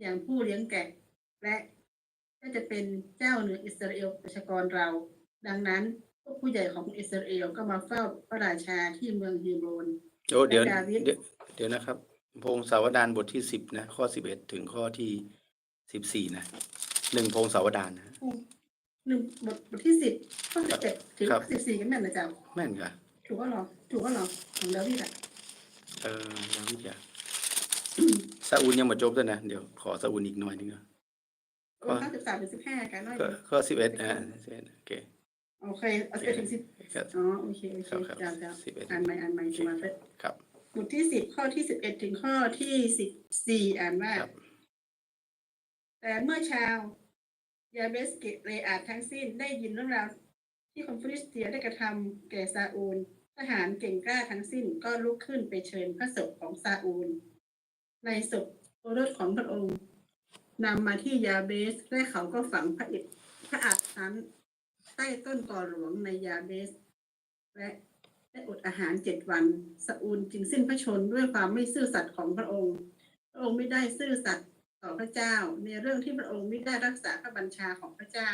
อย่างผู้เลี้ยงแกะ และก็จะเป็นเจ้าเหนืออิสราเอลประชากรเรา ดังนั้นพวกผู้ใหญ่ของอิสราเอลก็มาเฝ้าพระราชาที่เมืองยูโรนโอ้เดี๋ยวและดาวิดเดี๋ยวเดี๋ยวนะครับ พงศาวดารบทที่สิบนะ ข้อสิบเอ็ดถึงข้อที่สิบสี่นะหนึ่งพงศาวดารนะหนึ่งบทบทที่สิบข้อสิบเจ็ดถึงครับสิบสี่กันแม่นนะจ๊ะแม่นกะถูกก็หรอถูกก็หรอของดาวิดอะเออดาวิดอยา ซาอูลยังมาจบด้วยนะ เดี๋ยวขอซาอูลอีกหน่อยนึงนะโอ้ข้อสิบสามถึงสิบห้ากันน้อยก็ข้อสิบเอ็ดอ่า11โอเคโอเคเอาสิบเอ็ดถึงสิบครับอ๋อโอเคโอเคครับครับจ้าจ้าสิบเอ็ดอ่านใหม่อ่านใหม่จะมาเป็นครับบทที่สิบข้อที่สิบเอ็ดถึงข้อที่สิบสี่อ่านว่าครับแต่เมื่อชาวยาเบสเกเรอาดทั้งสิ้นได้ยินเรื่องราวที่คนฟิลิสเตียได้กระทำแก่ซาอูล ทหารเก่งกล้าทั้งสิ้นก็ลุกขึ้นไปเชิญพระศพของซาอูล ในศพโอรสของพระองค์นำมาที่ยาเบส และเขาก็ฝังพระอิฐพระอัฐนั้น ใต้ต้นกอหลวงในยาเบส และได้อดอาหารเจ็ดวันซาอูลจึงสิ้นพระชนด้วยความไม่ซื่อสัตย์ของพระองค์ พระองค์ไม่ได้ซื่อสัตย์ต่อพระเจ้า ในเรื่องที่พระองค์ไม่ได้รักษาพระบัญชาของพระเจ้า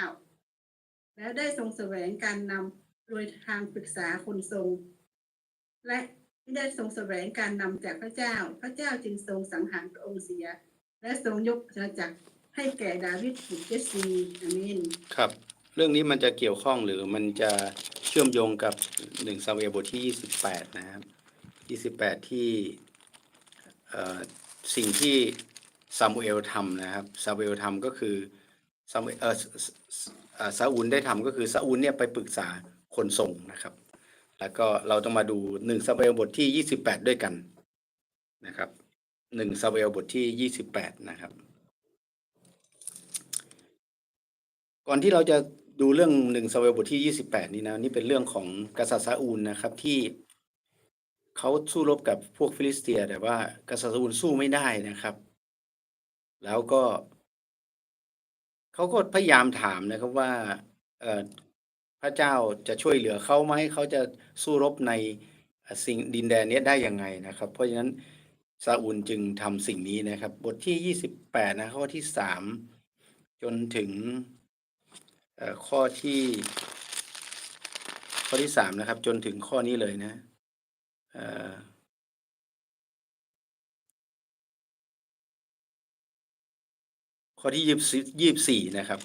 และได้ทรงแสวงการนำโดยทางปรึกษาคนทรง และ ไม่ได้ทรงแสวงการนำจากพระเจ้า พระเจ้าจึงทรงสังหารพระองค์เสีย และทรงยกอาณาจักรให้แก่ดาวิดบุตรเจสซีอาเมนครับ เรื่องนี้มันจะเกี่ยวข้องหรือมันจะเชื่อมโยงกับหนึ่งซาเวลบทที่ยี่สิบแปดนะครับยี่สิบแปดที่สิ่งที่ซามูเอลทำนะครับซามูเอลทำก็คือซามูเอลเอ่อซซเอ่อซาอูลได้ทำก็คือซาอูลเนี่ยไปปรึกษาคนส่งนะครับ แล้วก็เราต้องมาดูหนึ่งซาเอลบทที่ยี่สิบแปดด้วยกันนะครับหนึ่งซาเอลบทที่ยี่สิบแปดนะครับ ก่อนที่เราจะดูเรื่องหนึ่งซาเวลบทที่ยี่สิบแปดนี้นะนี่เป็นเรื่องของกษัตริย์ซาอูลนะครับที่เขาสู้รบกับพวกฟิลิสเตีย แต่ว่ากษัตริย์ซาอูลสู้ไม่ได้นะครับ แล้วก็เขาก็พยายามถามนะครับว่า พระเจ้าจะช่วยเหลือเขาไหมเขาจะสู้รบในสิ่งดินแดนนี้ได้ยังไงนะครับ เพราะฉะนั้นซาอูลจึงทำสิ่งนี้นะครับ บทที่ยี่สิบแปดนะข้อที่สามจนถึงข้อที่ ข้อที่สามนะครับ จนถึงข้อนี้เลยนะข้อที่ยี่สิบสี่นะครับ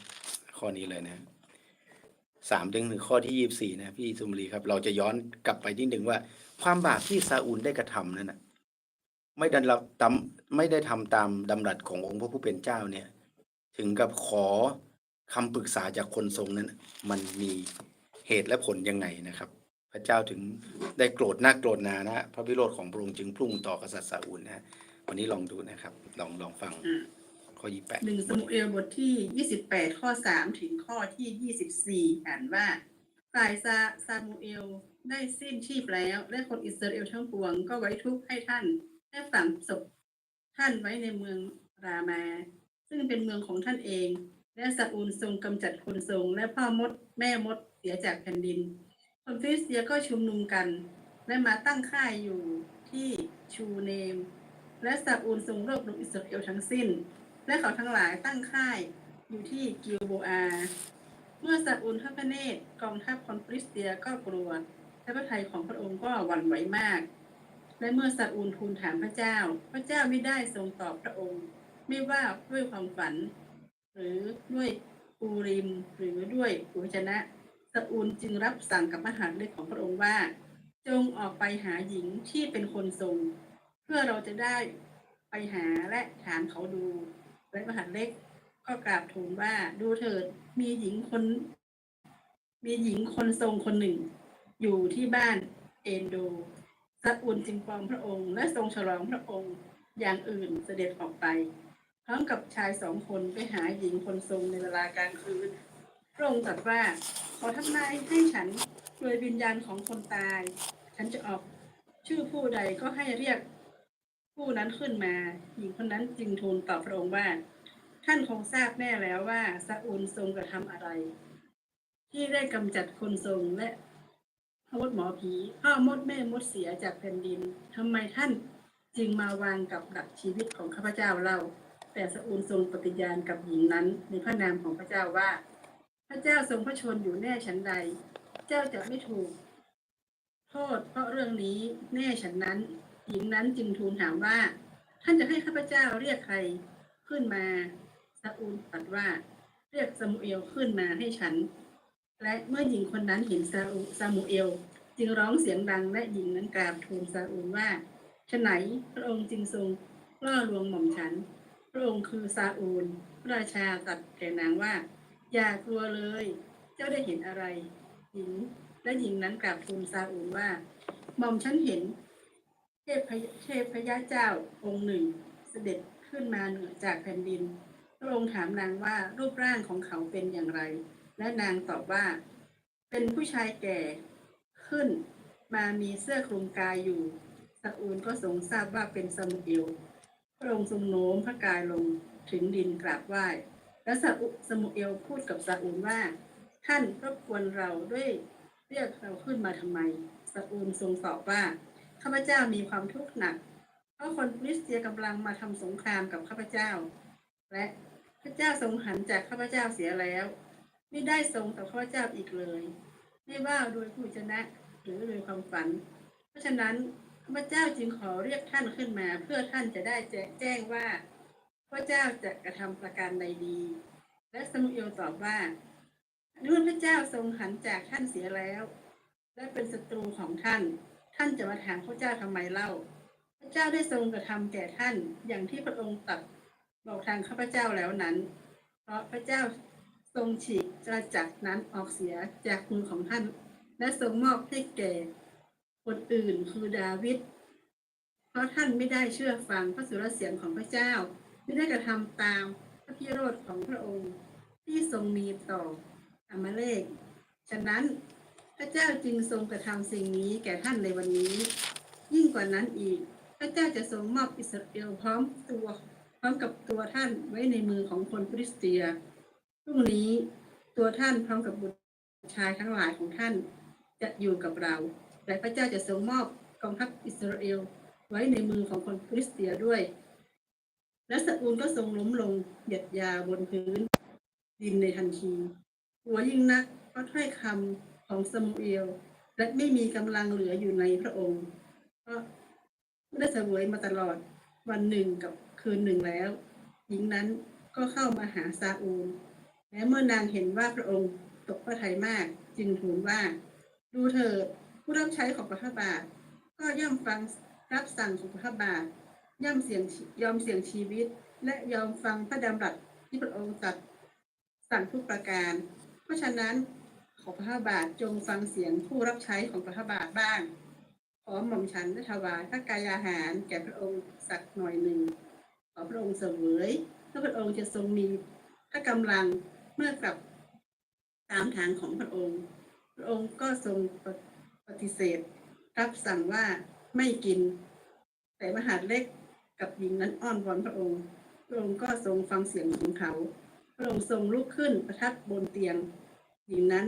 ข้อนี้เลยนะ สามถึงถึงข้อที่ยี่สิบสี่นะพี่สุมรีครับ เราจะย้อนกลับไปนิดหนึ่งว่า ความบาปที่ซาอูลได้กระทำนั่นนะไม่ได้รับตามไม่ได้ทำตามดำรัสขององค์พระผู้เป็นเจ้าเนี่ย ถึงกับขอคำปรึกษาจากคนทรงนั้น มันมีเหตุและผลยังไงนะครับ พระเจ้าถึงได้โกรธหน้าโกรธนานะฮะพระวิโรธของพระองค์จึงพุ่งต่อกษัตริย์ซาอูลนะวันนี้ลองดูนะครับ ลองลองฟัง ข้อยี่แปดหนึ่งสมุเอลบทที่ยี่สิบแปดข้อสามถึงข้อที่ยี่สิบสี่อ่านว่าฝ่ายซาซามูเอลได้สิ้นชีพแล้ว และคนอิสราเอลทั้งปวงก็ไว้ทุกข์ให้ท่านและฝังศพท่านไว้ในเมืองรามา ซึ่งเป็นเมืองของท่านเอง และซาอูลทรงกำจัดคนทรง และพ่อมดแม่มดเสียจากแผ่นดิน คนฟิลิสเตียก็ชุมนุมกัน และมาตั้งค่ายอยู่ที่ชูเนม และซาอูลทรงรวบรวมอิสราเอลทั้งสิ้น และเขาทั้งหลายตั้งค่ายอยู่ที่กิลโบอาเมื่อซาอูลทอดพระเนตรกองทัพคนฟิลิสเตียก็กลัว และพระทัยของพระองค์ก็หวั่นไหวมาก และเมื่อซาอูลทูลถามพระเจ้า พระเจ้าไม่ได้ทรงตอบพระองค์ ไม่ว่าด้วยความฝัน หรือด้วยปูริม หรือด้วยอุจนะซาอูลจึงรับสั่งกับมหาดเล็กของพระองค์ว่า จงออกไปหาหญิงที่เป็นคนทรง เพื่อเราจะได้ไปหาและถามเขาดู และมหาดเล็กก็กราบทูลว่าดูเถิดมีหญิงคน มีหญิงคนทรงคนหนึ่ง อยู่ที่บ้านเอนโดซาอูลจึงปลอมพระองค์ และทรงฉลองพระองค์อย่างอื่นเสด็จออกไป พร้อมกับชายสองคนไปหาหญิงคนทรงในเวลากลางคืนพระองค์ตรัสว่าขอทำนายให้ฉันโดยวิญญาณของคนตาย ฉันจะออกชื่อผู้ใดก็ให้เรียก ผู้นั้นขึ้นมาหญิงคนนั้นจึงทูลตอบพระองค์ว่า ท่านคงทราบแน่แล้วว่าซาอูลทรงกระทำอะไร ที่ได้กำจัดคนทรงและพมดหมอผีพ่อมดแม่มดเสียจากแผ่นดินทำไมท่านจึงมาวางกับดักชีวิตของข้าพเจ้าเล่า แต่ซาอูลทรงปฏิญาณกับหญิงนั้น ในพระนามของพระเจ้าว่า พระเจ้าทรงพระชนอยู่แน่ฉันใด เจ้าจะไม่ถูก โทษเพราะเรื่องนี้แน่ฉันนั้น หญิงนั้นจึงทูลถามว่า ท่านจะให้ข้าพเจ้าเรียกใครขึ้นมาซาอูลตรัสว่าเรียกซามูเอลขึ้นมาให้ฉัน และเมื่อหญิงคนนั้นเห็นซาอูซามูเอล จึงร้องเสียงดังและหญิงนั้นกราบทูลซาอูลว่าฉไหนพระองค์จึงทรงล่อลวงหม่อมฉัน พระองค์คือซาอูล พระราชาตรัสแก่นางว่า อย่ากลัวเลย เจ้าได้เห็นอะไร หญิงและหญิงนั้นกราบทูลซาอูลว่าหม่อมฉันเห็น เทพพยเทพพยาเจ้าองค์หนึ่ง เสด็จขึ้นมาเหนือจากแผ่นดิน พระองค์ถามนางว่ารูปร่างของเขาเป็นอย่างไร และนางตอบว่า เป็นผู้ชายแก่ขึ้น มามีเสื้อคลุมกายอยู่ซาอูลก็ทรงทราบว่าเป็นซามูเอลพระองค์ทรงโน้มพระกายลงถึงดินกราบไหว้ และซาอุซามูเอลพูดกับซาอูลว่า ท่านรบกวนเราด้วยเรียกเราขึ้นมาทำไมซาอูลทรงตอบว่า ข้าพเจ้ามีความทุกข์หนัก เพราะคนคริสเตียนกำลังมาทำสงครามกับข้าพเจ้า และพระเจ้าทรงหันจากข้าพเจ้าเสียแล้ว ไม่ได้ทรงต่อข้าพเจ้าอีกเลย ไม่ว่าโดยผู้ชนะหรือโดยความฝัน เพราะฉะนั้นข้าพเจ้าจึงขอเรียกท่านขึ้นมา เพื่อท่านจะได้แจแจ้งว่าพระเจ้าจะกระทำประการใดดี และสมุเอลตอบว่าเมื่อพระเจ้าทรงหันจากท่านเสียแล้ว และเป็นศัตรูของท่าน ท่านจะมาถามพระเจ้าทำไมเล่า พระเจ้าได้ทรงกระทำแก่ท่านอย่างที่พระองค์ตรัสบอกทางข้าพเจ้าแล้วนั้น เพราะพระเจ้าทรงฉีกกระจักรนั้นออกเสียจากมือของท่าน และทรงมอบให้แก่คนอื่นคือดาวิดเพราะท่านไม่ได้เชื่อฟังพระสุรเสียงของพระเจ้า ไม่ได้กระทำตามพระพิโรธของพระองค์ ที่ทรงมีต่ออมาเลกฉะนั้น ระเจ้าจึงทรงกระทำสิ่งนี้แก่ท่านในวันนี้ ยิ่งกว่านั้นอีก พระเจ้าจะทรงมอบอิสราเอลพร้อมตัวพร้อมกับตัวท่านไว้ในมือของคนคริสเตียพรุ่งนี้ตัวท่านพร้อมกับบุตรชายทั้งหลายของท่านจะอยู่กับเรา และพระเจ้าจะทรงมอบกองทัพอิสราเอลไว้ในมือของคนคริสเตียด้วย และซาอูลก็ทรงล้มลงเหยียดยาบนพื้นดินในทันที หัวยิ่งนักเพราะถ้อยคำ ของซามูเอลและไม่มีกำลังเหลืออยู่ในพระองค์ เพราะได้เสวยมาตลอดวันหนึ่งกับคืนหนึ่งแล้ว หญิงนั้นก็เข้ามาหาซาอูลและเมื่อนางเห็นว่าพระองค์ตกพระทัยมากจึงทูลว่า ดูเถิดผู้รับใช้ของพระบาท ก็ย่อมฟังรับสั่งของพระบาทย่อมเสี่ยงยอมเสี่ยงชีวิต และยอมฟังพระดำรัสที่พระองค์ตรัสสั่งทุกประการ เพราะฉะนั้น ขอพระบาทจงฟังเสียงผู้รับใช้ของพระบาทบ้าง ขอหม่อมฉันได้ถวายพระกายอาหารแก่พระองค์สักหน่อยหนึ่ง ขอพระองค์เสวยถ้าพระองค์จะทรงมีพระกำลังเมื่อกลับตามทางของพระองค์ พระองค์ก็ทรงปฏิเสธ รับสั่งว่าไม่กิน แต่มหาดเล็กกับหญิงนั้นอ้อนวอนพระองค์ พระองค์ก็ทรงฟังเสียงของเขา พระองค์ทรงลุกขึ้นประทับบนเตียงหญิงนั้น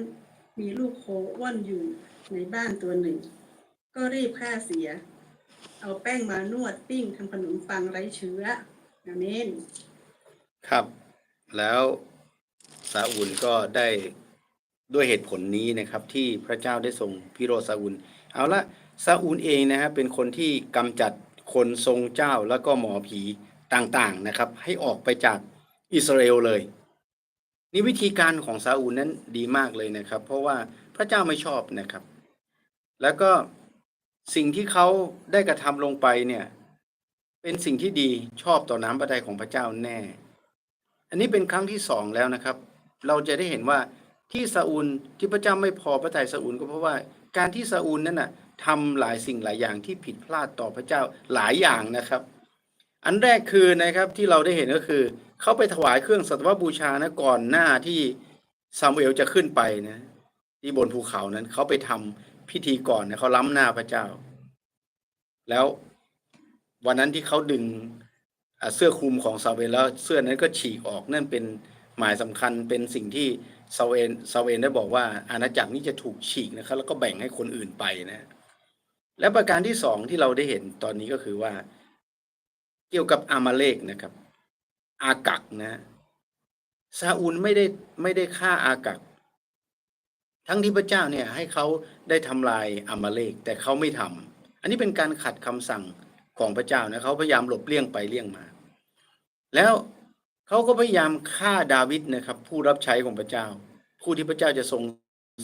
มีลูกโคอ้วนอยู่ในบ้านตัวหนึ่ง ก็รีบฆ่าเสีย เอาแป้งมานวดปิ้งทำขนมปังไร้เชื้ออาเมนครับ แล้วซาอูลก็ได้ด้วยเหตุผลนี้นะครับ ที่พระเจ้าได้ทรงพิโรซาอูลเอาละซาอูลเองนะครับเป็นคนที่กำจัดคนทรงเจ้าแล้วก็หมอผีต่างๆนะครับ ให้ออกไปจากอิสราเอลเลย นี่วิธีการของซาอูลนั้นดีมากเลยนะครับ เพราะว่าพระเจ้าไม่ชอบนะครับ แล้วก็สิ่งที่เขาได้กระทำลงไปเนี่ย เป็นสิ่งที่ดีชอบต่อน้ำพระทัยของพระเจ้าแน่ อันนี้เป็นครั้งที่สองแล้วนะครับ เราจะได้เห็นว่าที่ซาอูลที่พระเจ้าไม่พอพระทัยซาอูลก็เพราะว่าการที่ซาอูลนั้นน่ะทำหลายสิ่งหลายอย่างที่ผิดพลาดต่อพระเจ้าหลายอย่างนะครับ อันแรกคือนะครับที่เราได้เห็นก็คือ เขาไปถวายเครื่องสัตวบูชานะก่อนหน้าที่ซามูเอลจะขึ้นไปนะที่บนภูเขานั้นเขาไปทำพิธีก่อนเนะเขาล้ำหน้าพระเจ้า แล้ววันนั้นที่เขาดึงเสื้อคลุมของซาเวนแล้วเสื้อนั้นก็ฉีกออกนั่นเป็นหมายสำคัญเป็นสิ่งที่ซาเวนซาเวนได้บอกว่าอาณาจักรนี้จะถูกฉีกนะครับ แล้วก็แบ่งให้คนอื่นไปนะ และประการที่สองที่เราได้เห็นตอนนี้ก็คือว่า เกี่ยวกับอามาเลกนะครับ อากักนะซาอูลไม่ได้ไม่ได้ฆ่าอากัก ทั้งที่พระเจ้าเนี่ยให้เขาได้ทำลายอามาเลกแต่เขาไม่ทำอันนี้เป็นการขัดคำสั่งของพระเจ้านะเขาพยายามหลบเลี่ยงไปเลี่ยงมา แล้วเขาก็พยายามฆ่าดาวิดนะครับ ผู้รับใช้ของพระเจ้า ผู้ที่พระเจ้าจะทรง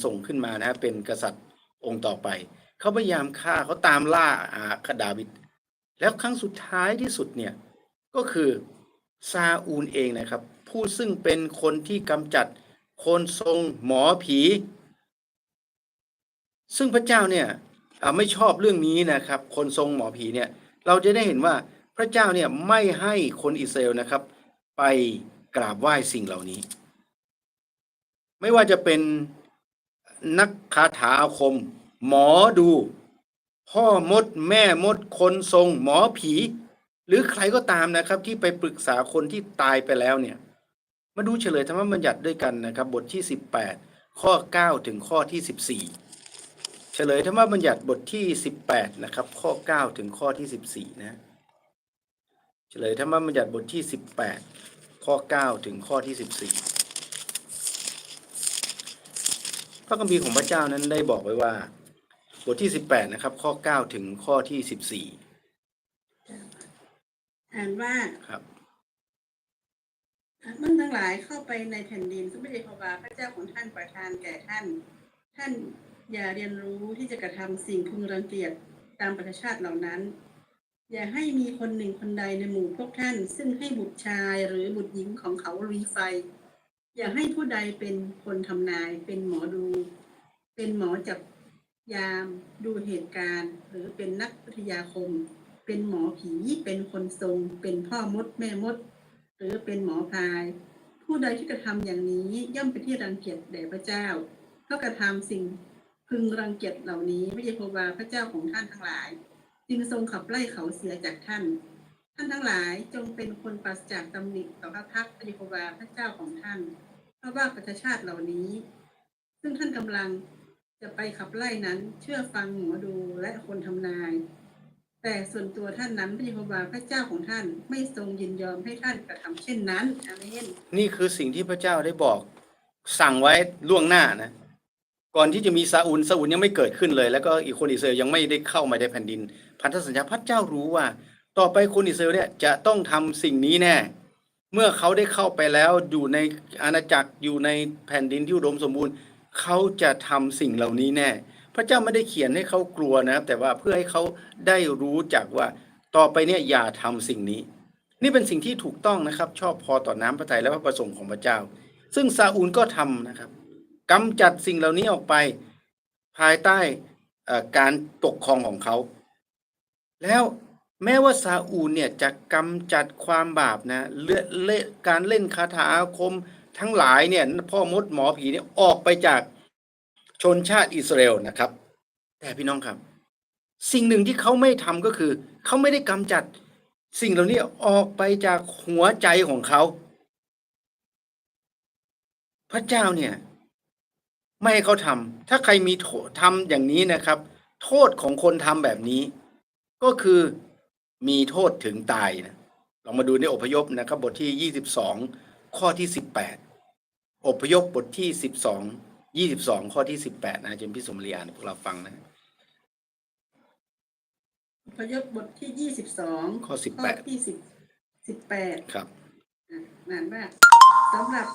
ส่งขึ้นมานะเป็นกษัตริย์องค์ต่อไปเขาพยายามฆ่าเขาตามล่าอาคดาวิดแล้วครั้งสุดท้ายที่สุดเนี่ยก็คือ ซาอูลเองนะครับ ผู้ซึ่งเป็นคนที่กำจัดคนทรงหมอผี ซึ่งพระเจ้าเนี่ยไม่ชอบเรื่องนี้นะครับ คนทรงหมอผีเนี่ย เราจะได้เห็นว่าพระเจ้าเนี่ยไม่ให้คนอิสราเอลนะครับ ไปกราบไหว้สิ่งเหล่านี้ ไม่ว่าจะเป็นนักคาถาอาคม หมอดู พ่อมดแม่มดคนทรงหมอผี หรือใครก็ตามนะครับ ที่ไปปรึกษาคนที่ตายไปแล้วเนี่ย มาดูเฉลยธรรมบัญญัติด้วยกันนะครับ บทที่ 18 ข้อ 9 ถึงข้อที่ 14 เฉลยธรรมบัญญัติบทที่ 18 นะครับ ข้อ 9 ถึงข้อที่ 14 นะ เฉลยธรรมบัญญัติบทที่ 18 ข้อ 9 ถึงข้อที่ 14 พระคัมภีร์ของพระเจ้านั้นได้บอกไว้ว่า บทที่ 18 นะครับ ข้อ 9 ถึงข้อที่ อ่านว่า14ครับเมื่อทั้งหลายเข้าไปในแผ่นดินซึ่งพระเยโฮวาห์พระเจ้าของท่านประทานแก่ท่าน ท่านอย่าเรียนรู้ที่จะกระทำสิ่งพึงรังเกียจตามประชาชาติเหล่านั้น อย่าให้มีคนหนึ่งคนใดในหมู่พวกท่าน ซึ่งให้บุตรชายหรือบุตรหญิงของเขารีไฟ อย่าให้ผู้ใดเป็นคนทำนาย เป็นหมอดู เป็นหมอจับยามดูเหตุการณ์ หรือเป็นนักวิทยาคม เป็นหมอผี เป็นคนทรง เป็นพ่อมดแม่มด หรือเป็นหมอพาย ผู้ใดที่กระทำอย่างนี้ย่อมเป็นที่รังเกียจแด่พระเจ้าเพราะกระทำสิ่งพึงรังเกียจเหล่านี้พระเยโฮวาพระเจ้าของท่านทั้งหลาย จึงทรงขับไล่เขาเสียจากท่าน ท่านทั้งหลายจงเป็นคนปราศจากตำหนิต่อพระพักตร์พระเยโฮวาพระเจ้าของท่าน เพราะว่าประชาชาติเหล่านี้ ซึ่งท่านกำลังจะไปขับไล่นั้นเชื่อฟังหมอดูและคนทำนาย แต่ส่วนตัวท่านนั้นพระเยโฮวาพระเจ้าของท่านไม่ทรงยินยอมให้ท่านกระทำเช่นนั้นอาเมนนี่คือสิ่งที่พระเจ้าได้บอก สั่งไว้ล่วงหน้านะ ก่อนที่จะมีซาอูลซาอูลยังไม่เกิดขึ้นเลย แล้วก็อีกคนอิสราเอลยังไม่ได้เข้ามาในแผ่นดิน พันธสัญญาพระเจ้ารู้ว่า ต่อไปคนอิสราเอลเนี่ยจะต้องทำสิ่งนี้แน่ เมื่อเขาได้เข้าไปแล้วอยู่ในอาณาจักรอยู่ในแผ่นดินที่อุดมสมบูรณ์ เขาจะทำสิ่งเหล่านี้แน่ ระเจ้าไม่ได้เขียนให้เขากลัวนะครับ แต่ว่าเพื่อให้เขาได้รู้จักว่าต่อไปเนี่ยอย่าทำสิ่งนี้ นี่เป็นสิ่งที่ถูกต้องนะครับ ชอบพอต่อน้ำพระทัยและพระประสงค์ของพระเจ้า ซึ่งซาอูลก็ทำนะครับกำจัดสิ่งเหล่านี้ออกไปภายใต้การปกครองของเขา แล้วแม้ว่าซาอูลเนี่ยจะกำจัดความบาปนะเล่เลการเล่นคาถาอาคมทั้งหลายเนี่ยพ่อมดหมอผีเนี่ยออกไปจาก ชนชาติอิสราเอลนะครับ แต่พี่น้องครับ สิ่งหนึ่งที่เขาไม่ทำก็คือ เขาไม่ได้กำจัดสิ่งเหล่านี้ออกไปจากหัวใจของเขา พระเจ้าเนี่ย ไม่ให้เขาทำถ้าใครมีโทษทำอย่างนี้นะครับ โทษของคนทำแบบนี้ ก็คือมีโทษถึงตายนะเรามาดูในอพยพนะครับ บทที่ยี่สิบสองข้อที่สิบแปดอพยพบทที่สิบสอง ยี่สิบสองข้อที่สิบแปดนะเจมส์พี่สมเรียนพวกเราฟังนะพยพบทที่ยี่สิบสองข้อสิบข้อแปดที่สิบสิบแปดครับอะนานว่าสำหรับ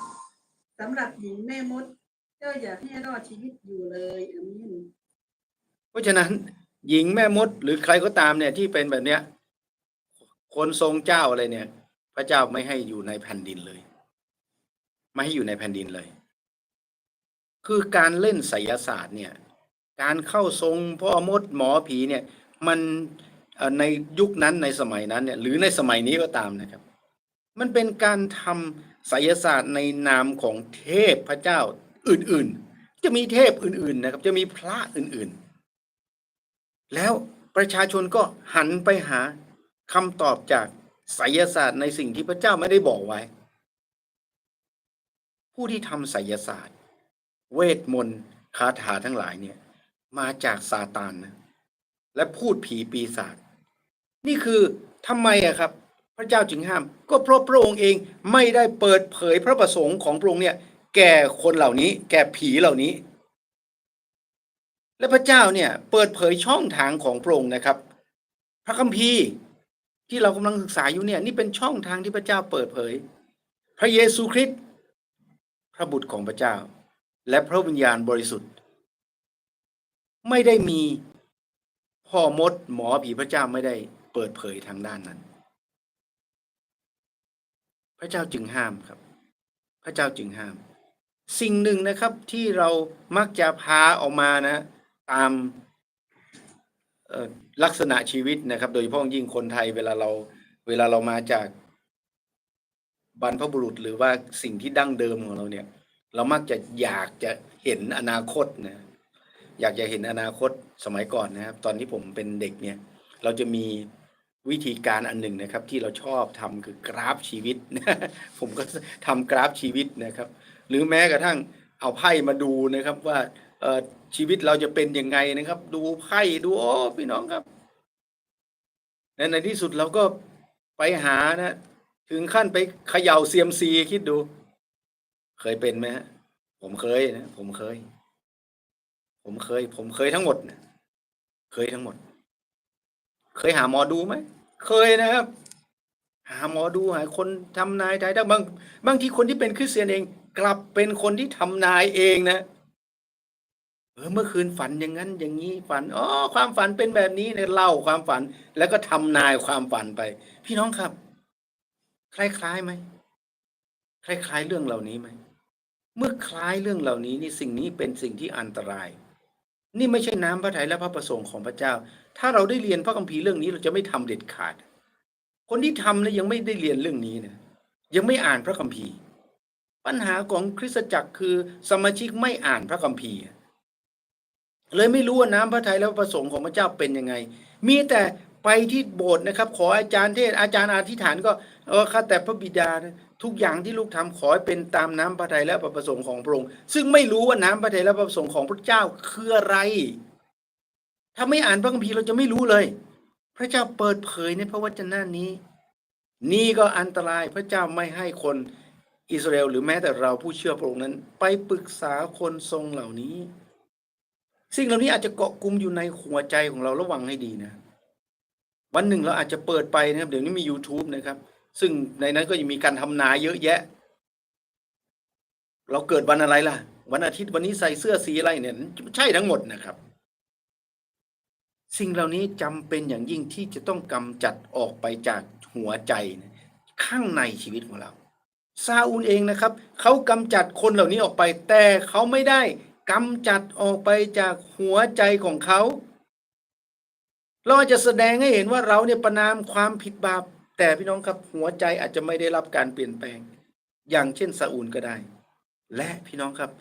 สำหรับหญิงแม่มด เจ้าอย่าให้รอดชีวิตอยู่เลยอาเมนเพราะฉะนั้น หญิงแม่มดหรือใครก็ตามเนี่ยที่เป็นแบบเนี้ย คนทรงเจ้าอะไรเนี่ย พระเจ้าไม่ให้อยู่ในแผ่นดินเลย ไม่ให้อยู่ในแผ่นดินเลย คือการเล่นไสยศาสตร์เนี่ยการเข้าทรงพ่อมดหมอผีเนี่ยมันในยุคนั้นในสมัยนั้นเนี่ยหรือในสมัยนี้ก็ตามนะครับ มันเป็นการทำไสยศาสตร์ในนามของเทพพระเจ้าอื่นๆ จะมีเทพอื่นๆนะครับ จะมีพระอื่นๆ แล้วประชาชนก็หันไปหาคำตอบจากไสยศาสตร์ในสิ่งที่พระเจ้าไม่ได้บอกไว้ ผู้ที่ทำไสยศาสตร์ เวทมนต์คาถาทั้งหลายเนี่ย มาจากซาตานนะและพูดผีปีศาจนี่คือทำไมอะครับ พระเจ้าจึงห้าม ก็เพราะพระองค์เองไม่ได้เปิดเผยพระประสงค์ของพระองค์เนี่ย แก่คนเหล่านี้ แก่ผีเหล่านี้ และพระเจ้าเนี่ย เปิดเผยช่องทางของพระองค์นะครับ พระคัมภีร์ที่เรากำลังศึกษาอยู่เนี่ย นี่เป็นช่องทางที่พระเจ้าเปิดเผย พระเยซูคริสต์พระบุตรของพระเจ้า และพระวิญญาณบริสุทธิ์ ไม่ได้มีพ่อมดหมอผีพระเจ้าไม่ได้เปิดเผยทางด้านนั้น พระเจ้าจึงห้ามครับ พระเจ้าจึงห้าม สิ่งหนึ่งนะครับที่เรามักจะพาออกมานะ ตามลักษณะชีวิตนะครับ โดยเฉพาะยิ่งคนไทยเวลาเราเวลาเรามาจากบรรพบุรุษหรือว่าสิ่งที่ดั้งเดิมของเราเนี่ย เรามักจะอยากจะเห็นอนาคตนะอยากจะเห็นอนาคตสมัยก่อนนะครับ ตอนที่ผมเป็นเด็กเนี่ย เราจะมีวิธีการอันหนึ่งนะครับ ที่เราชอบทำคือกราฟชีวิตผมก็ทำกราฟชีวิตนะครับ หรือแม้กระทั่งเอาไพ่มาดูนะครับว่าเอชีวิตเราจะเป็นยังไงนะครับ ดูไพ่ดูโอ้พี่น้องครับในในที่สุดเราก็ไปหานะ ถึงขั้นไปเขย่าเซียมซีคิดดู เคยเป็นไหมฮะผมเคยนะผมเคย ผมเคย ผมเคยทั้งหมดนะเคยทั้งหมด เคยหาหมอดูไหมเคยนะครับ หาหมอดูหาคนทำนายทายได้บางบางทีคนที่เป็นคริสเตียนเอง กลับเป็นคนที่ทำนายเองนะเออเมื่อคืนฝันอย่างนั้น อย่างนี้ฝันอ๋อความฝันเป็นแบบนี้เนี่ยเล่าความฝัน แล้วก็ทำนายความฝันไป พี่น้องครับ คล้ายๆไหมคล้ายๆเรื่องเหล่านี้ไหม เมื่อคล้ายเรื่องเหล่านี้นี่สิ่งนี้เป็นสิ่งที่อันตราย นี่ไม่ใช่น้ำพระทัยและพระประสงค์ของพระเจ้า ถ้าเราได้เรียนพระคัมภีร์เรื่องนี้เราจะไม่ทำเด็ดขาด คนที่ทำนะยังไม่ได้เรียนเรื่องนี้นะยังไม่อ่านพระคัมภีร์ ปัญหาของคริสตจักรคือสมาชิกไม่อ่านพระคัมภีร์ เลยไม่รู้ว่าน้ำพระทัยและพระประสงค์ของพระเจ้าเป็นยังไง มีแต่ไปที่โบสถ์นะครับ ขออาจารย์เทศอาจารย์อธิษฐานก็เออข้าแต่พระบิดานะ ทุกอย่างที่ลูกทำขอให้เป็นตามน้ำพระทัยและพระประสงค์ของพระองค์ซึ่งไม่รู้ว่าน้ำพระทัยและพระประสงค์ของพระเจ้าคืออะไร ถ้าไม่อ่านพระคัมภีร์เราจะไม่รู้เลย พระเจ้าเปิดเผยในพระวจนะนี้ นี่ก็อันตรายพระเจ้าไม่ให้คนอิสราเอลหรือแม้แต่เราผู้เชื่อพระองค์นั้น ไปปรึกษาคนทรงเหล่านี้ สิ่งเหล่านี้อาจจะเกาะกลุ่มอยู่ในหัวใจของเราระวังให้ดีนะ วันหนึ่งเราอาจจะเปิดไปนะครับ เดี๋ยวนี้มี YouTube นะครับ ซึ่งในนั้นก็ยังมีการทำนายเยอะแยะ เราเกิดวันอะไรล่ะ วันอาทิตย์วันนี้ใส่เสื้อสีอะไรเนี่ย ใช่ทั้งหมดนะครับ สิ่งเหล่านี้จำเป็นอย่างยิ่งที่จะต้องกำจัดออกไปจากหัวใจข้างในชีวิตของเราซาอูลเองนะครับ เขากำจัดคนเหล่านี้ออกไป แต่เขาไม่ได้กำจัดออกไปจากหัวใจของเขา เราจะแสดงให้เห็นว่าเราเนี่ยประนามความผิดบาป แต่พี่น้องครับหัวใจอาจจะไม่ได้รับการเปลี่ยนแปลง อย่างเช่นซาอูลก็ได้ และพี่น้องครับ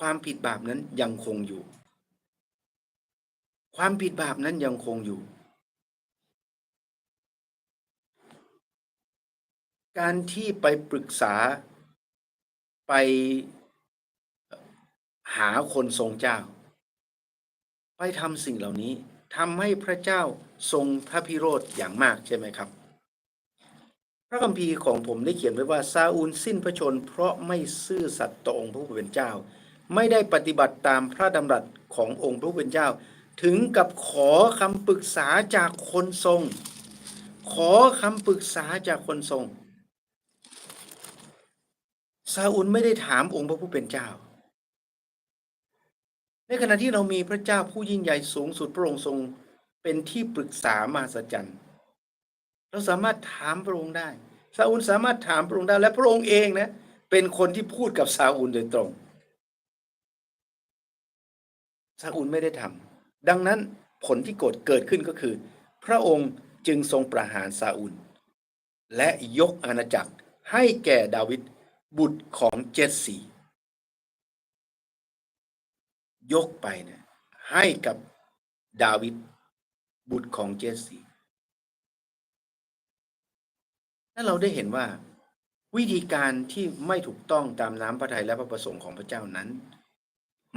ความผิดบาปนั้นยังคงอยู่ ความผิดบาปนั้นยังคงอยู่ การที่ไปปรึกษาไปหาคนทรงเจ้า ไปทำสิ่งเหล่านี้ทำให้พระเจ้าทรงพระพิโรธอย่างมากใช่ไหมครับ ระคัมภีร์ของผมได้เขียนไว้ว่าซาอูลสิ้นพระชน เพราะไม่ซื่อสัตย์ต่อองค์พระผู้เป็นเจ้า ไม่ได้ปฏิบัติตามพระดำรัสขององค์พระผู้เป็นเจ้า ถึงกับขอคำปรึกษาจากคนทรง ขอคำปรึกษาจากคนทรงซาอูลไม่ได้ถามองค์พระผู้เป็นเจ้า ในขณะที่เรามีพระเจ้าผู้ยิ่งใหญ่สูงสุดพระองค์ทรง เป็นที่ปรึกษามาสจัน เราสามารถถามพระองค์ได้ซาอูลสามารถถามพระองค์ได้ และพระองค์เองนะเป็นคนที่พูดกับซาอูลโดยตรงซาอูลไม่ได้ทำดังนั้นผลที่กดเกิดขึ้นก็คือ พระองค์จึงทรงประหารซาอูล และยกอาณาจักรให้แก่ดาวิดบุตรของเจสซียกไปเนี่ยให้กับดาวิดบุตรของเจสซี ถ้าเราได้เห็นว่า วิธีการที่ไม่ถูกต้องตามน้ำพระทัยและพระประสงค์ของพระเจ้านั้น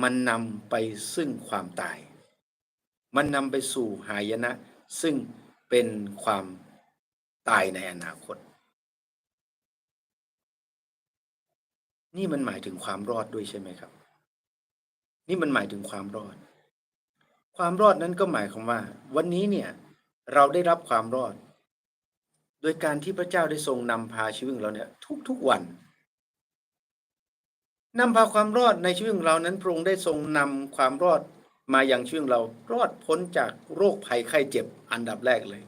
มันนำไปซึ่งความตาย มันนำไปสู่หายนะ ซึ่งเป็นความตายในอนาคต นี่มันหมายถึงความรอดด้วยใช่ไหมครับ นี่มันหมายถึงความรอด ความรอดนั้นก็หมายความว่า วันนี้เนี่ยเราได้รับความรอด ดยการที่พระเจ้าได้ทรงนำพาชีวิตเราเนี่ยทุกๆวันนำพาความรอดในชีวิตของเรานั้นพระองค์ได้ทรงนำความรอดมาอย่างชีวิตของเรารอดพ้นจากโรคภัยไข้เจ็บอันดับแรกเลย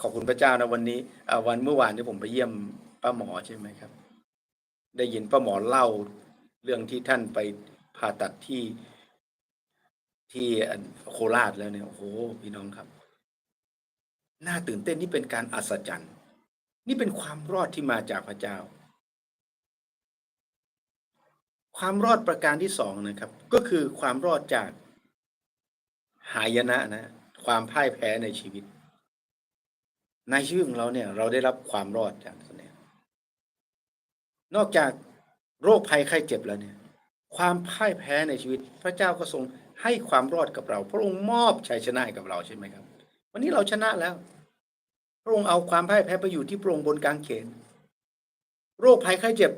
ขอบคุณพระเจ้านะวันนี้วันเมื่อวานที่ผมไปเยี่ยมป้าหมอใช่ไหมครับ ได้ยินป้าหมอเล่าเรื่องที่ท่านไปผ่าตัดที่ที่โคราชแล้วเนี่ยโอ้โหพี่น้องครับ น่าตื่นเต้นนี่เป็นการอัศจรรย์ นี่เป็นความรอดที่มาจากพระเจ้า ความรอดประการที่สองนะครับ ก็คือความรอดจากหายนะนะ ความพ่ายแพ้ในชีวิต ในชีวิตของเราเนี่ย เราได้รับความรอดจากนี้นอกจากโรคภัยไข้เจ็บแล้วเนี่ย ความพ่ายแพ้ในชีวิต พระเจ้าก็ทรงให้ความรอดกับเรา พระองค์มอบชัยชนะให้กับเราใช่ไหมครับ วันนี้เราชนะแล้ว พระองค์เอาความพ่ายแพ้ไปอยู่ที่พระองค์บนกางเขน โรคภัยไข้เจ็บ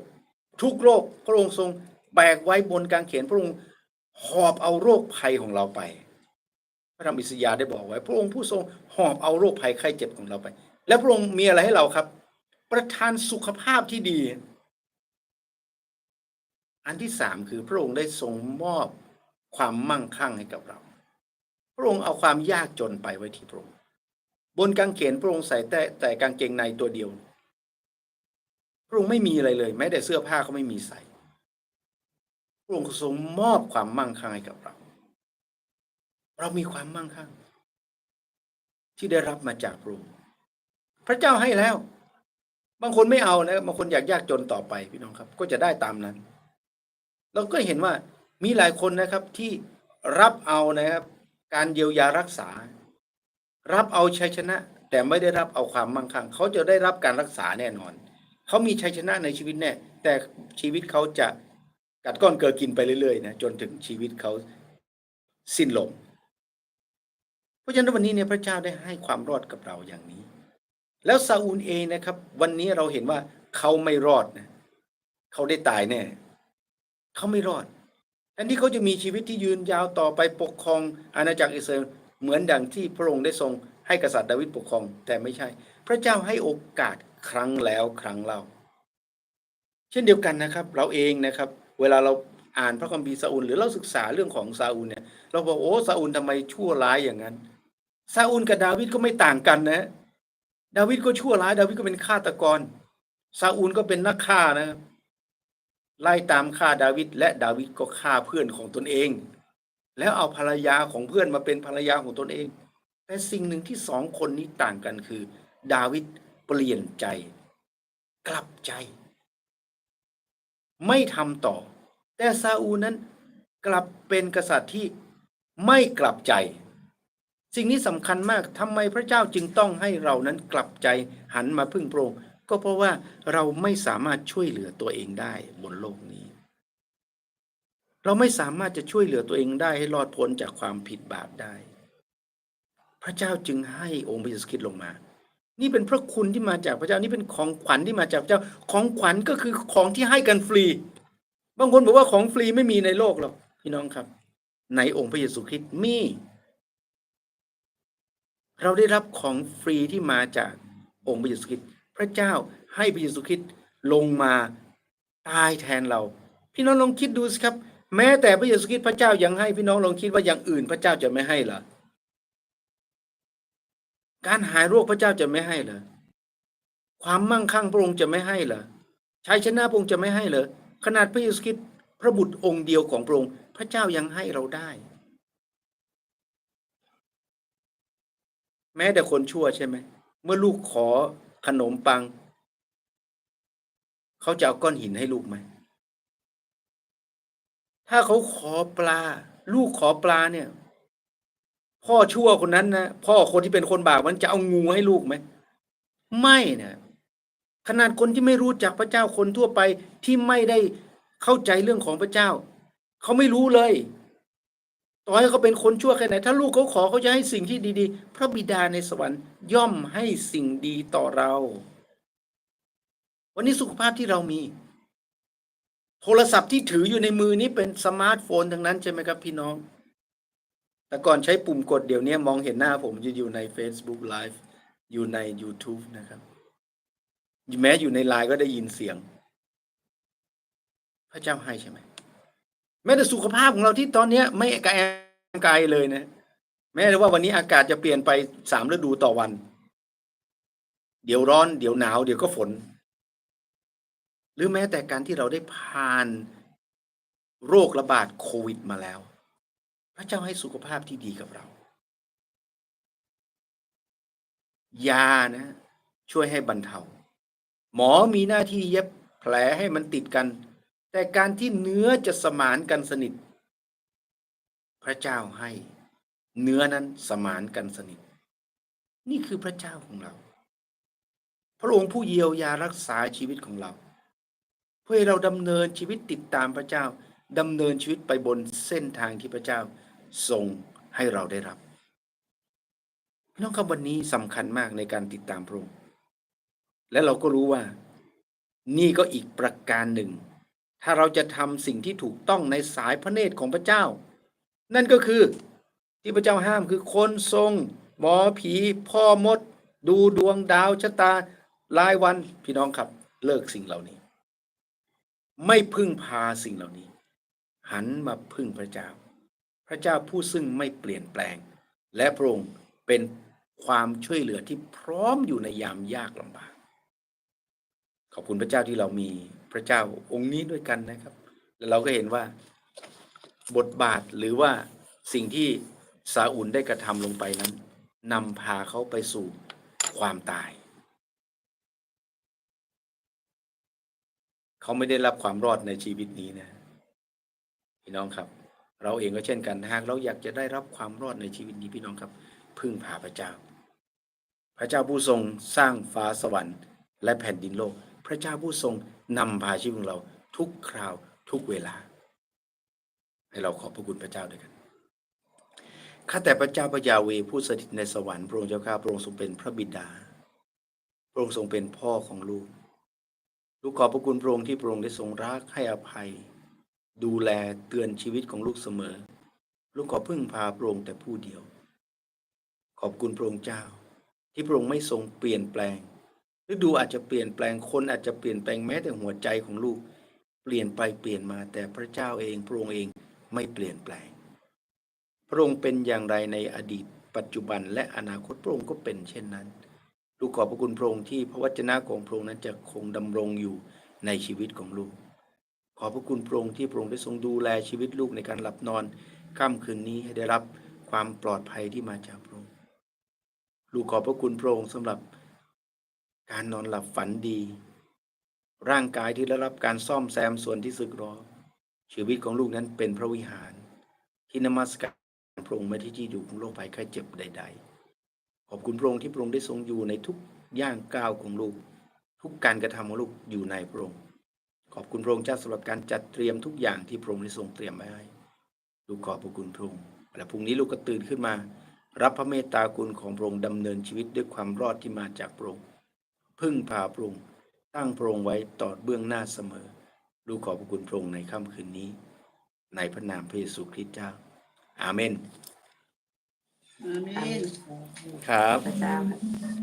ทุกโรคพระองค์ทรงแบกไว้บนกางเขน พระองค์หอบเอาโรคภัยของเราไป พระธรรมอิสยาห์ได้บอกไว้ พระองค์ผู้ทรงหอบเอาโรคภัยไข้เจ็บของเราไป แล้วพระองค์มีอะไรให้เราครับ ประทานสุขภาพที่ดี อันที่สามคือพระองค์ได้ทรงมอบความมั่งคั่งให้กับเรา พระองค์เอาความยากจนไปไว้ที่พระองค์ บนกางเขนพระองค์ใส่แต่แต่กางเกงในตัวเดียว พระองค์ไม่มีอะไรเลย แม้แต่เสื้อผ้าก็ไม่มีใส่ พระองค์ทรงมอบความมั่งคั่งให้กับเรา เรามีความมั่งคั่ง ที่ได้รับมาจากพระองค์ พระเจ้าให้แล้ว บางคนไม่เอานะบางคนอยากยากจนต่อไปพี่น้องครับ ก็จะได้ตามนั้น เราก็เห็นว่ามีหลายคนนะครับที่รับเอานะครับ การเยียวยารักษา รับเอาชัยชนะ แต่ไม่ได้รับเอาความมั่งคั่งเขาจะได้รับการรักษาแน่นอน เขามีชัยชนะในชีวิตแน่ แต่ชีวิตเขาจะกัดก้อนเกลือกินไปเรื่อยๆนะจนถึงชีวิตเขาสิ้นลมเพราะฉะนั้นวันนี้เนี่ยพระเจ้าได้ให้ความรอดกับเราอย่างนี้ แล้วซาอูลเองนะครับ วันนี้เราเห็นว่าเขาไม่รอดนะเขาได้ตายแน่เขาไม่รอดแทนที่เขาจะมีชีวิตที่ยืนยาวต่อไปปกครองอาณาจักรอิสราเอล เหมือนดังที่พระองค์ได้ทรงให้กษัตริย์ดาวิดปกครอง แต่ไม่ใช่ พระเจ้าให้โอกาสครั้งแล้วครั้งเล่า เช่นเดียวกันนะครับ เราเองนะครับ เวลาเราอ่านพระคัมภีร์ซาอูลหรือเราศึกษาเรื่องของซาอูลเนี่ยเราบอกโอ้ซาอูลทำไมชั่วร้ายอย่างนั้นซาอูลกับดาวิดก็ไม่ต่างกันนะ ดาวิดก็ชั่วร้าย ดาวิดก็เป็นฆาตกรซาอูลก็เป็นนักฆ่านะไล่ตามฆ่าดาวิดและดาวิดก็ฆ่าเพื่อนของตนเอง แล้วเอาภรรยาของเพื่อนมาเป็นภรรยาของตนเอง แต่สิ่งหนึ่งที่สองคนนี้ต่างกันคือ ดาวิดเปลี่ยนใจ กลับใจ ไม่ทำต่อ แต่ซาอูนั้นกลับเป็นกษัตริย์ที่ไม่กลับใจ สิ่งนี้สำคัญมากทำไมพระเจ้าจึงต้องให้เรานั้นกลับใจหันมาพึ่งพระองค์ก็เพราะว่าเราไม่สามารถช่วยเหลือตัวเองได้บนโลกนี้ เราไม่สามารถจะช่วยเหลือตัวเองได้ให้รอดพ้นจากความผิดบาปได้ พระเจ้าจึงให้องค์พระเยซูคริสต์ลงมา นี่เป็นพระคุณที่มาจากพระเจ้านี่เป็นของขวัญที่มาจากพระเจ้า ของขวัญก็คือของที่ให้กันฟรี บางคนบอกว่าของฟรีไม่มีในโลกหรอกพี่น้องครับ ในองค์พระเยซูคริสต์มี เราได้รับของฟรีที่มาจากองค์พระเยซูคริสต์พระเจ้าให้พระเยซูคริสต์ลงมาตายแทนเรา พี่น้องลองคิดดูสิครับ แม้แต่พระเยซูคริสต์พระเจ้ายังให้พี่น้องลองคิดว่าอย่างอื่นพระเจ้าจะไม่ให้เหรอการหายโรคพระเจ้าจะไม่ให้เหรอความมั่งคั่งพระองค์จะไม่ให้เหรอชัยชนะพระองค์จะไม่ให้เหรอขนาดพระเยซูคริสต์พระบุตรองค์เดียวของพระองค์พระเจ้ายังให้เราได้ แม้แต่คนชั่วใช่ไหมเมื่อลูกขอขนมปัง เขาจะเอาก้อนหินให้ลูกไหม ถ้าเขาขอปลา ลูกขอปลาเนี่ย พ่อชั่วคนนั้นนะพ่อคนที่เป็นคนบาปมันจะเอางูให้ลูกไหมไม่นะขนาดคนที่ไม่รู้จักพระเจ้าคนทั่วไปที่ไม่ได้เข้าใจเรื่องของพระเจ้า เขาไม่รู้เลย ต่อให้เขาเป็นคนชั่วแค่ไหน ถ้าลูกเขาขอเขาจะให้สิ่งที่ดี ๆ พระบิดาในสวรรค์ย่อมให้สิ่งดีต่อเรา วันนี้สุขภาพที่เรามี โทรศัพท์ที่ถืออยู่ในมือนี้เป็นสมาร์ทโฟนทั้งนั้นใช่ไหมครับพี่น้อง แต่ก่อนใช้ปุ่มกดเดี๋ยวนี้มองเห็นหน้าผมอยู่ใน Facebook Live อยู่ใน YouTube นะครับ แม้อยู่ในไลน์ก็ได้ยินเสียง พระเจ้าให้ใช่ไหมแม้แต่สุขภาพของเราที่ตอนนี้ไม่กระแองกายเลยนะ แม้แต่ว่าวันนี้อากาศจะเปลี่ยนไปสามฤดูต่อวัน เดี๋ยวร้อน เดี๋ยวหนาว เดี๋ยวก็ฝน หรือแม้แต่การที่เราได้ผ่านโรคระบาดโควิดมาแล้ว พระเจ้าให้สุขภาพที่ดีกับเรา ยานะ ช่วยให้บรรเทา หมอมีหน้าที่เย็บแผลให้มันติดกัน แต่การที่เนื้อจะสมานกันสนิท พระเจ้าให้ เนื้อนั้นสมานกันสนิท นี่คือพระเจ้าของเรา พระองค์ผู้เยียวยารักษาชีวิตของเรา เพื่อให้เราดำเนินชีวิตติดตามพระเจ้าดำเนินชีวิตไปบนเส้นทางที่พระเจ้าทรงให้เราได้รับพี่น้องครับวันนี้สำคัญมากในการติดตามพระองค์และเราก็รู้ว่า นี่ก็อีกประการหนึ่ง ถ้าเราจะทำสิ่งที่ถูกต้องในสายพระเนตรของพระเจ้า นั่นก็คือที่พระเจ้าห้ามคือคนทรง หมอผี พ่อมด ดูดวงดาวชะตา รายวันพี่น้องครับ เลิกสิ่งเหล่านี้ ไม่พึ่งพาสิ่งเหล่านี้ หันมาพึ่งพระเจ้า พระเจ้าผู้ซึ่งไม่เปลี่ยนแปลง และพระองค์เป็นความช่วยเหลือที่พร้อมอยู่ในยามยากลำบาก ขอบคุณพระเจ้าที่เรามีพระเจ้าองค์นี้ด้วยกันนะครับ แล้วเราก็เห็นว่าบทบาทหรือว่าสิ่งที่ซาอุลได้กระทำลงไปนั้นนำพาเขาไปสู่ความตาย เขาไม่ได้รับความรอดในชีวิตนี้นะพี่น้องครับ เราเองก็เช่นกันหากเราอยากจะได้รับความรอดในชีวิตนี้พี่น้องครับ พึ่งพาพระเจ้า พระเจ้าผู้ทรงสร้างฟ้าสวรรค์และแผ่นดินโลก พระเจ้าผู้ทรงนำพาชีวิตของเราทุกคราวทุกเวลา ให้เราขอบพระคุณพระเจ้าด้วยกันข้าแต่พระเจ้าพระยาเวผู้สถิตในสวรรค์พระองค์เจ้าข้าพระองค์ทรงเป็นพระบิดา พระองค์ทรงเป็นพ่อของลูก ลูกขอบพระคุณพระองค์ที่พระองค์ได้ทรงรักให้อภัย ดูแลเตือนชีวิตของลูกเสมอ ลูกขอพึ่งพาพระองค์แต่ผู้เดียว ขอบคุณพระองค์เจ้า ที่พระองค์ไม่ทรงเปลี่ยนแปลงฤดูอาจจะเปลี่ยนแปลงคนอาจจะเปลี่ยนแปลงแม้แต่หัวใจของลูก เปลี่ยนไปเปลี่ยนมาแต่พระเจ้าเองพระองค์เองไม่เปลี่ยนแปลง พระองค์เป็นอย่างไรในอดีต ปัจจุบันและอนาคตพระองค์ก็เป็นเช่นนั้น ลูกขอบพระคุณพระองค์ที่พระวจนะของพระองค์นั้นจะคงดำรงอยู่ในชีวิตของลูก ขอบพระคุณพระองค์ที่พระองค์ได้ทรงดูแลชีวิตลูกในการหลับนอนค่ำคืนนี้ให้ได้รับความปลอดภัยที่มาจากพระองค์ ลูกขอบพระคุณพระองค์สำหรับการนอนหลับฝันดี ร่างกายที่ได้รับการซ่อมแซมส่วนที่สึกหรอ ชีวิตของลูกนั้นเป็นพระวิหาร ที่นมัสการพระองค์ไม่ที่ที่อยู่ของโรคภัยไข้เจ็บใด ๆ อบคุณพระองค์ที่พระองค์ได้ทรงอยู่ในทุกย่างก้าวของลูก ทุกการกระทำของลูกอยู่ในพระองค์ขอบคุณพระองค์เจ้าสำหรับการจัดเตรียมทุกอย่างที่พระองค์ได้ทรงเตรียมไว้ให้ลูกขอบพระคุณพระองค์และพรุ่งนี้ลูกก็ตื่นขึ้นมา รับพระเมตตาคุณของพระองค์ดำเนินชีวิตด้วยความรอดที่มาจากพระองค์พึ่งพาพระองค์ตั้งพระองค์ไว้ต่อเบื้องหน้าเสมอ ลูกขอบพระคุณพระองค์ในค่ำคืนนี้ ในพระนามพระเยซูคริสต์เจ้า อาเมน อาเมนครับพระเจ้าค่ะ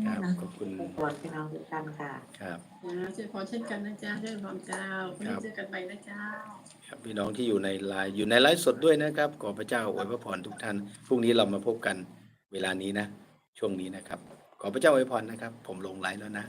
ครับ ขอบคุณขอบคุณพี่น้องทุกท่านค่ะ ครับ นะเจอพรเช่นกันนะจ๊ะเรื่องความเจ้าพรุ่งนี้เจอกันใหม่นะเจ้า ครับพี่น้องที่อยู่ในไลน์อยู่ในไลฟ์สดด้วยนะครับขอพระเจ้าอวยพระพรทุกท่านพรุ่งนี้เรามาพบกันเวลานี้นะ ช่วงนี้นะครับ ขอพระเจ้าอวยพรนะครับ ผมลงไลน์แล้วนะ